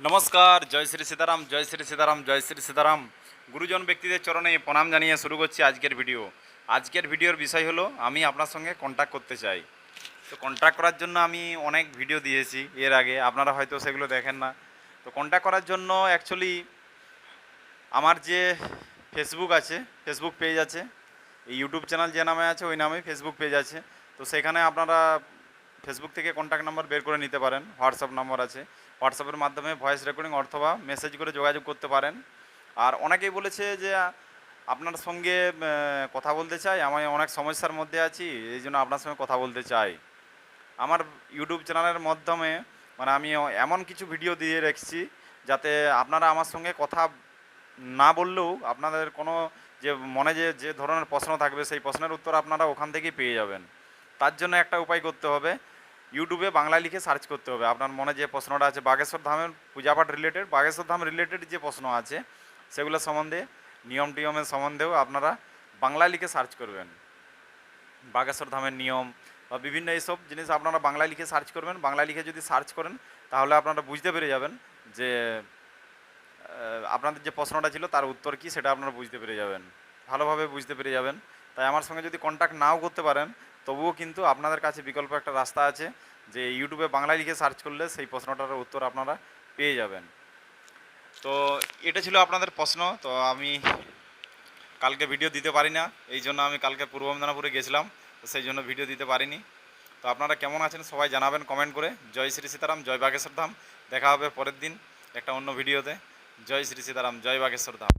নমস্কার, জয় শ্রী সীতারাম, জয় শ্রী সীতারাম, জয় শ্রী সীতারাম। গুরুজন ব্যক্তিদের চরণে প্রণাম জানিয়ে শুরু করছি আজকের ভিডিও। আজকের ভিডিওর বিষয় হলো, আমি আপনার সঙ্গে কন্ট্যাক্ট করতে চাই। তো কন্ট্যাক্ট করার জন্য আমি অনেক ভিডিও দিয়েছি এর আগে, আপনারা হয়তো সেগুলো দেখেন না। তো কন্ট্যাক্ট করার জন্য অ্যাকচুয়ালি আমার যে ফেসবুক আছে ফেসবুক পেজ আছে, এই ইউটিউব চ্যানেল যে নামে আছে, ওই নামে ফেসবুক পেজ আছে। তো সেখানে আপনারা ফেসবুক থেকে কন্ট্যাক্ট নাম্বার বের করে নিতে পারেন হোয়াটসঅ্যাপ নাম্বার আছে। হোয়াটসঅ্যাপের মাধ্যমে ভয়েস রেকর্ডিং অথবা মেসেজ করে যোগাযোগ করতে পারেন। আর অনেকেই বলেছে যে, আপনার সঙ্গে কথা বলতে চাই, আমি অনেক সমস্যার মধ্যে আছি, এই জন্য আপনার সঙ্গে কথা বলতে চাই। আমার ইউটিউব চ্যানেলের মাধ্যমে মানে আমি এমন কিছু ভিডিও দিয়ে রেখেছি, যাতে আপনারা আমার সঙ্গে কথা না বললেও আপনাদের কোনো যে, মনে যে যে ধরনের প্রশ্ন থাকবে, সেই প্রশ্নের উত্তর আপনারা ওখান থেকেই পেয়ে যাবেন। তার জন্য একটা উপায় করতে হবে ইউটিউবে বাংলা লিখে সার্চ করতে হবে। আপনার মনে যে প্রশ্নটা আছে, বাগেশ্বর ধামের পূজাপাঠ রিলেটেড বাগেশ্বর ধাম রিলেটেড যে প্রশ্ন আছে, সেগুলো সম্বন্ধে, নিয়ম টিয়মের সম্বন্ধেও আপনারা বাংলা লিখে সার্চ করবেন। বাগেশ্বর ধামের নিয়ম বা বিভিন্ন এইসব জিনিস আপনারা বাংলা লিখে সার্চ করবেন। বাংলা লিখে যদি সার্চ করেন, তাহলে আপনারা বুঝতে পেরে যাবেন যে আপনাদের যে প্রশ্নটা ছিল, তার উত্তর কি, সেটা আপনারা বুঝতে পেরে যাবেন। ভালোভাবে বুঝতে পেরে যাবেন। তাই আমার সঙ্গে যদি কন্ট্যাক্ট নাও করতে পারেন তবুও কিন্তু আপনাদের কাছে বিকল্প একটা রাস্তা আছে, যে ইউটিউবে বাংলায় লিখে সার্চ করলে সেই প্রশ্নটার উত্তর আপনারা পেয়ে যাবেন। তো এটা ছিল আপনাদের প্রশ্ন, তো আমি কালকে ভিডিও দিতে পারি না, এই জন্য আমি কালকে পূর্ব মেদিনীপুরে গেছিলাম, তো সেই জন্য ভিডিও দিতে পারিনি। তো আপনারা কেমন আছেন সবাই জানাবেন কমেন্ট করে। জয় শ্রী সীতারাম, জয় বাগেশ্বর ধাম। দেখা হবে পরের দিন একটা অন্য ভিডিওতে জয় শ্রী সীতারাম, জয় বাগেশ্বর ধাম।